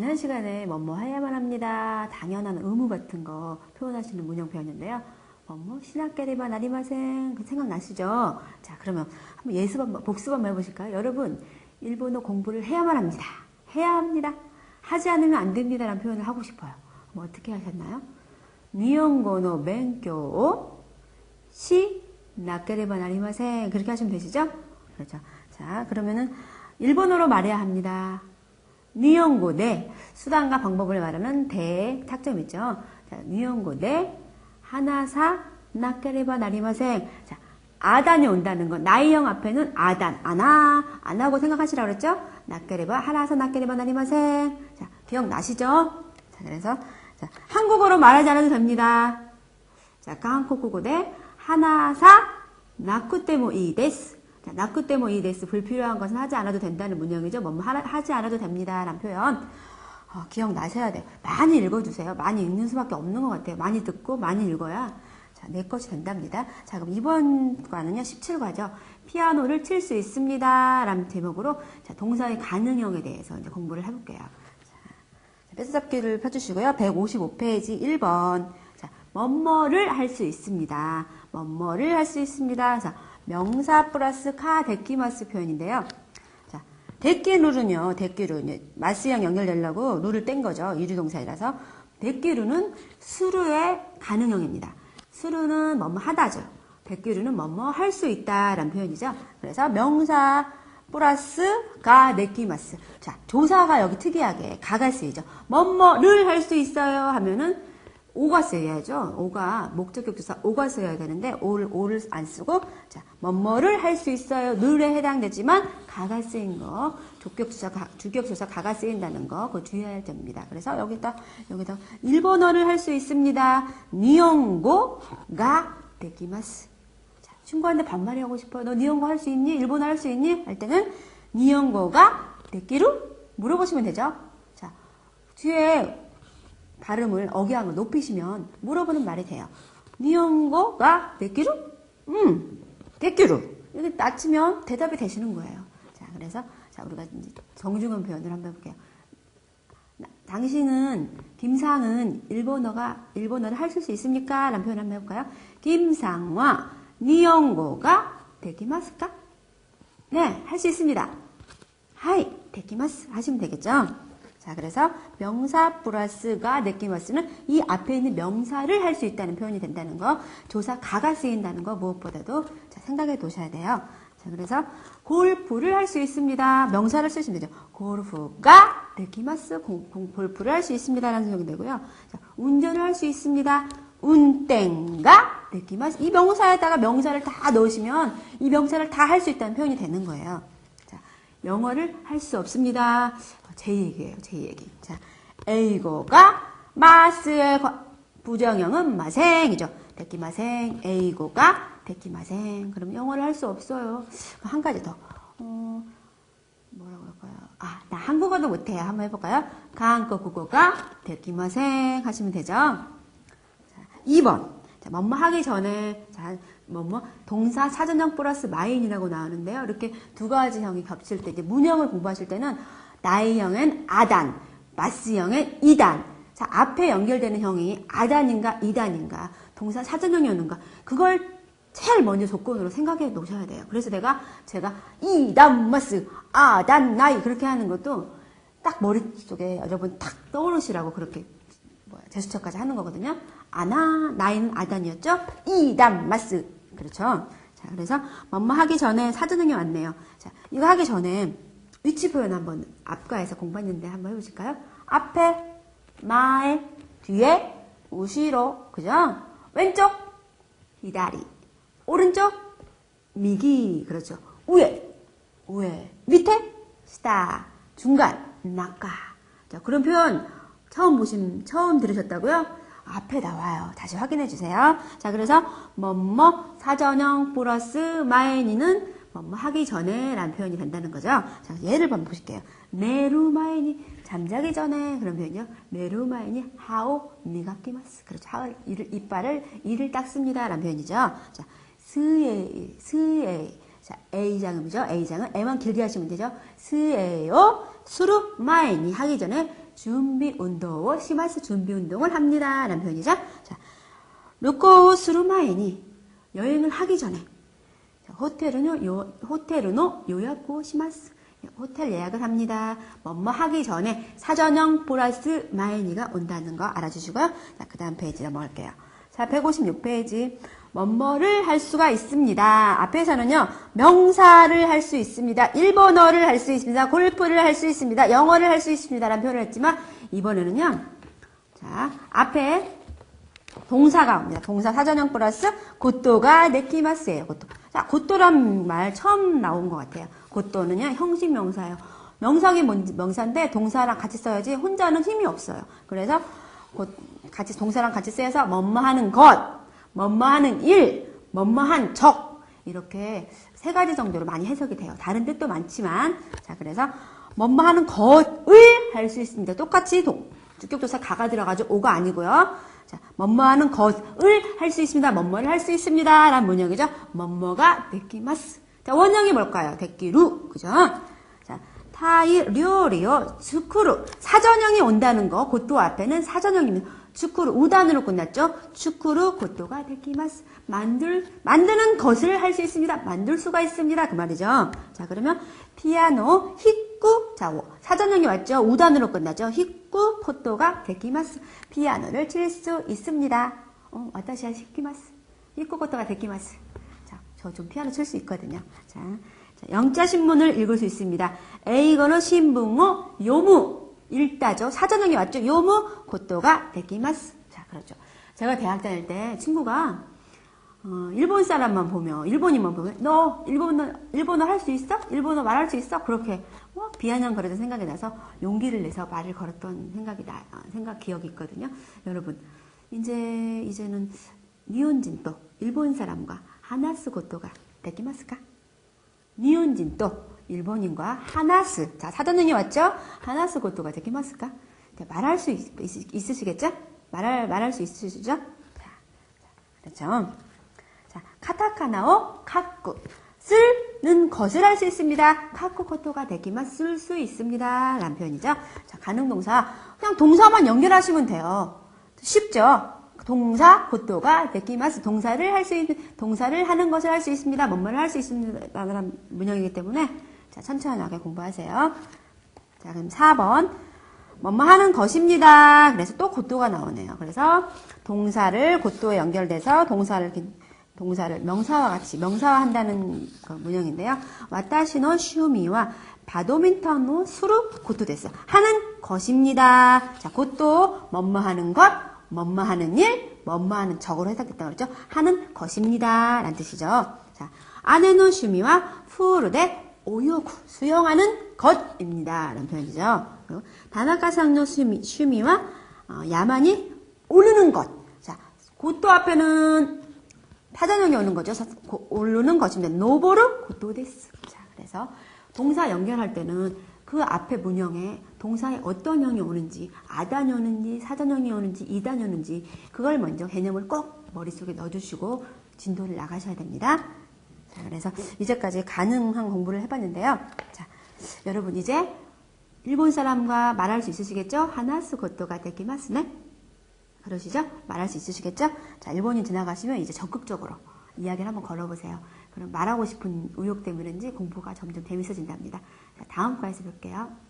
지난 시간에 뭐뭐 해야만 합니다. 당연한 의무 같은 거 표현하시는 문형 배웠는데요. 뭐뭐 시나케레바 나리마생 그 생각나시죠? 자 그러면 한번 예습 한번 복습 한번 해보실까요? 여러분 일본어 공부를 해야만 합니다. 해야 합니다. 하지 않으면 안 됩니다라는 표현을 하고 싶어요. 뭐 어떻게 하셨나요? 니온고노 벤교 시 나케레바 나리마생 그렇게 하시면 되시죠? 그렇죠. 자 그러면은 일본어로 말해야 합니다. 니온고 네 수단과 방법을 말하는 대 탁점이죠. 자, 니온고 네 하나사 나케레바 나리마생 자 아단이 온다는 거 나이형 앞에는 아단 아나 안하고 생각하시라고 그랬죠? 나케레바 하나사 나케레바 나리마생 자 기억나시죠? 자 그래서 자, 한국어로 말하지 않아도 됩니다. 자 한국어고 대 하나사 나쿠테모 이 데스 자, 나쿠 때모 이 데스 불필요한 것은 하지 않아도 된다는 문형이죠. 뭐, 뭐 하, 지 않아도 됩니다. 라는 표현. 어, 기억나셔야 돼요. 많이 읽어주세요. 많이 읽는 수밖에 없는 것 같아요. 많이 듣고 많이 읽어야 자, 내 것이 된답니다. 자, 그럼 이번 과는요, 17과죠. 피아노를 칠 수 있습니다. 라는 제목으로 자, 동사의 가능형에 대해서 이제 공부를 해볼게요. 자, 뺏어잡기를 펴주시고요. 155페이지 1번. 자, 뭐뭐를 할 수 있습니다. 뭐뭐를 할 수 있습니다. 자, 명사 플러스 카 데키마스 표현인데요. 자, 데끼 룰은요, 데끼루, 마스형 연결되려고 룰을 뗀 거죠. 이류동사이라서. 데끼루는 수루의 가능형입니다. 수루는 뭐뭐 하다죠. 데끼루는 뭐뭐 할 수 있다라는 표현이죠. 그래서 명사 플러스 가 데키마스. 자, 조사가 여기 특이하게 가가 쓰이죠. 뭐뭐를 할 수 있어요 하면은 오가 쓰여야죠. 오가 목적격 조사 오가 써야 되는데 오를 오를 안 쓰고 자 뭐뭐를 할 수 있어요. 늘에 해당되지만 가가 쓰인 거 조격 조사 가, 주격 조사 가가 쓰인다는 거 그거 주의해야 할 점입니다. 그래서 여기다 여기다 일본어를 할 수 있습니다. 니온고가 되기마스. 자 친구한테 반말이 하고 싶어요. 너 니온고 할 수 있니? 일본어 할 수 있니? 할 때는 니온고가 되기로 물어보시면 되죠. 자 뒤에 발음을 억양을 높이시면 물어보는 말이 돼요. 니온고가 데끼루? 음, 데끼루. 이렇게 낮추면 대답이 되시는 거예요. 자, 그래서 자 우리가 이제 정중한 표현을 한번 해볼게요. 당신은 김상은 일본어가 일본어를 하실 수 있습니까? 라는 표현 한번 해볼까요? 김상과 니온고가 되기마스까? 네, 할 수 있습니다. 하이, 되기마스 하시면 되겠죠? 자, 그래서 명사 플러스가 느끼머스는 이 앞에 있는 명사를 할 수 있다는 표현이 된다는 거, 조사 가가 쓰인다는 거 무엇보다도 자, 생각해 두셔야 돼요. 자, 그래서 골프를 할 수 있습니다. 명사를 쓰시면 되죠. 골프가 느끼머스 골프를 할 수 있습니다라는 생각이 되고요. 자, 운전을 할 수 있습니다. 운땡가 느끼머스 이 명사에다가 명사를 다 넣으시면 이 명사를 다 할 수 있다는 표현이 되는 거예요. 자, 영어를 할 수 없습니다. 제 얘기예요. 제 얘기. 자, 에이고가 마스의 부정형은 마생이죠. 데키마생, 에이고가 데키마생. 그럼 영어를 할 수 없어요. 한 가지 더. 어, 뭐라고 할까요? 아, 나 한국어도 못해요. 한번 해볼까요? 한국 국어가 데키마생 하시면 되죠. 자, 2번. 자, 뭐뭐 하기 전에, 자, 뭐뭐, 동사 사전형 플러스 마인이라고 나오는데요. 이렇게 두 가지 형이 겹칠 때, 이제 문형을 공부하실 때는 나이형은 아단, 마스형은 이단. 자, 앞에 연결되는 형이 아단인가 이단인가, 동사 사전형이었는가, 그걸 제일 먼저 조건으로 생각해 놓으셔야 돼요. 그래서 내가, 제가 이단, 마스, 아단, 나이 그렇게 하는 것도 딱 머릿속에 여러분 탁 떠오르시라고 그렇게 제스처까지 하는 거거든요. 아나, 나이는 아단이었죠? 이단, 마스. 그렇죠? 자, 그래서 뭐뭐 하기 전에 사전형이 왔네요. 자, 이거 하기 전에 위치 표현 한번 앞가에서 공부했는데 한번 해보실까요? 앞에, 마에, 뒤에, 우시로, 그죠? 왼쪽, 히다리. 오른쪽, 미기. 그렇죠. 위에, 위에. 밑에, 스타. 중간, 나까. 자, 그런 표현 처음 보신, 처음 들으셨다고요? 앞에 나와요. 다시 확인해 주세요. 자, 그래서 뭐뭐 사전형 플러스 마이니는 뭐뭐 하기 전에 라는 표현이 된다는 거죠. 자, 예를 한번 보실게요. 네루마이니 잠자기 전에 그런 표현이요. 네루마이니 하오 니가키마스. 그렇죠. 하오 이를 이빨을 이를 닦습니다. 라는 표현이죠. 자, 스에 스에 자, A장음이죠. A장은 A만 길게 하시면 되죠. 스에요 수루 마이니 하기 전에 준비 운동, 시마스 준비 운동을 합니다. 라는 표현이죠. 자, 루코 스루마이니 여행을 하기 전에 자, 호텔은요, 요, 호텔은요, 요약고 시마스. 호텔 예약을 합니다. 뭐뭐 하기 전에 사전형 플러스 마이니가 온다는 거 알아주시고요. 자, 그 다음 페이지 넘어갈게요. 자, 156페이지. 뭐뭐를 할 수가 있습니다. 앞에서는요, 명사를 할 수 있습니다. 일본어를 할 수 있습니다. 골프를 할 수 있습니다. 영어를 할 수 있습니다. 라는 표현을 했지만, 이번에는요, 자, 앞에 동사가 옵니다. 동사 사전형 플러스 고토가 네키마스예요. 고토. 자, 고토란 말 처음 나온 것 같아요. 고토는요, 형식 명사예요. 명사기 명사인데 동사랑 같이 써야지 혼자는 힘이 없어요. 그래서 곧 같이 동사랑 같이 쓰여서 뭐뭐 하는 것, 뭐뭐 하는 일, 뭐뭐 한 적. 이렇게 세 가지 정도로 많이 해석이 돼요. 다른 뜻도 많지만. 자, 그래서 뭐뭐 하는 것을 할 수 있습니다. 똑같이 동, 주격조사 가가 들어가죠. 오가 아니고요. 자, 뭐뭐 하는 것을 할 수 있습니다. 뭐뭐를 할 수 있습니다. 라는 문형이죠. 뭐뭐가 데키마스. 자, 원형이 뭘까요? 데키루. 그죠? 자, 타이, 료리오, 츠쿠루. 사전형이 온다는 거. 고토 앞에는 사전형입니다. 츠쿠루. 우단으로 끝났죠? 츠쿠루, 고토가 데키마스. 만들, 만드는 것을 할 수 있습니다. 만들 수가 있습니다. 그 말이죠. 자, 그러면 피아노, 히쿠. 자, 사전형이 왔죠? 우단으로 끝나죠? 히쿠, 포토가 데키마스. 피아노를 칠 수 있습니다. 어, 와타시와 시키마스. 히쿠, 포토가 데키마스. 자, 저 좀 피아노 칠 수 있거든요. 자, 자, 영자 신문을 읽을 수 있습니다. 에이거는 신문어 요무 읽다죠. 사전형이 왔죠. 요무 고토가 데키마스. 자, 그렇죠. 제가 대학 다닐 때 친구가 어, 일본 사람만 보면 일본인만 보면 너 일본어 일본어 할 수 있어? 일본어 말할 수 있어? 그렇게 뭐 비아냥 거리던 생각이 나서 용기를 내서 말을 걸었던 생각이 나 생각 기억이 있거든요. 여러분 이제 이제는 니온진 또 일본 사람과 하나스 고토가 데키마스까? 니온진 또 일본인과 하나스 자 사전형이 왔죠? 하나스 고토가 데키마스까? 자, 말할 수 있, 있, 으시겠죠 말할 말할 수 있으시죠? 자, 그렇죠. 자, 카타카나오 카쿠 쓸는 것을 할 수 있습니다. 카쿠 코토가 되기만 쓸 수 있습니다. 표현이죠. 자, 가능동사 그냥 동사만 연결하시면 돼요. 쉽죠? 동사 고토가 데키마스 동사를 할 수 있는 동사를 하는 것을 할 수 있습니다. 뭐뭐를 할수 있습니다라는 문형이기 때문에 자 천천하게 공부하세요. 자 그럼 4번 뭐뭐 하는 것입니다. 그래서 또 고토가 나오네요. 그래서 동사를 고토에 연결돼서 동사를 동사를 명사와 같이 명사화 한다는 그 문형인데요. 와타시노 슈미와 바도민턴노 수루 고토 됐어. 하는 것입니다. 자, 고토 뭐뭐 하는 것, 뭐뭐 하는 일, 뭐뭐 하는 적으로 해석됐다고 그랬죠. 하는 것입니다. 라는 뜻이죠. 자, 아네노 슈미와 푸르데 오요구 수영하는 것입니다. 라는 표현이죠. 다나카상노 슈미, 슈미와 어, 야만이 오르는 것. 자, 고토 앞에는 사전형이 오는 거죠. 오르는 것입니다. 노보르 고토 데스. 자, 그래서 동사 연결할 때는 그 앞에 문형에 동사에 어떤 형이 오는지, 아단이 오는지, 사전형이 오는지, 이단이 오는지, 그걸 먼저 개념을 꼭 머릿속에 넣어주시고 진도를 나가셔야 됩니다. 자, 그래서 이제까지 가능한 공부를 해봤는데요. 자, 여러분 이제 일본 사람과 말할 수 있으시겠죠? 하나스 고토가 되기마스네. 그러시죠? 말할 수 있으시겠죠? 자, 일본인 지나가시면 이제 적극적으로 이야기를 한번 걸어보세요. 그럼 말하고 싶은 의욕 때문인지 공부가 점점 재밌어진답니다. 자, 다음 과에서 뵐게요.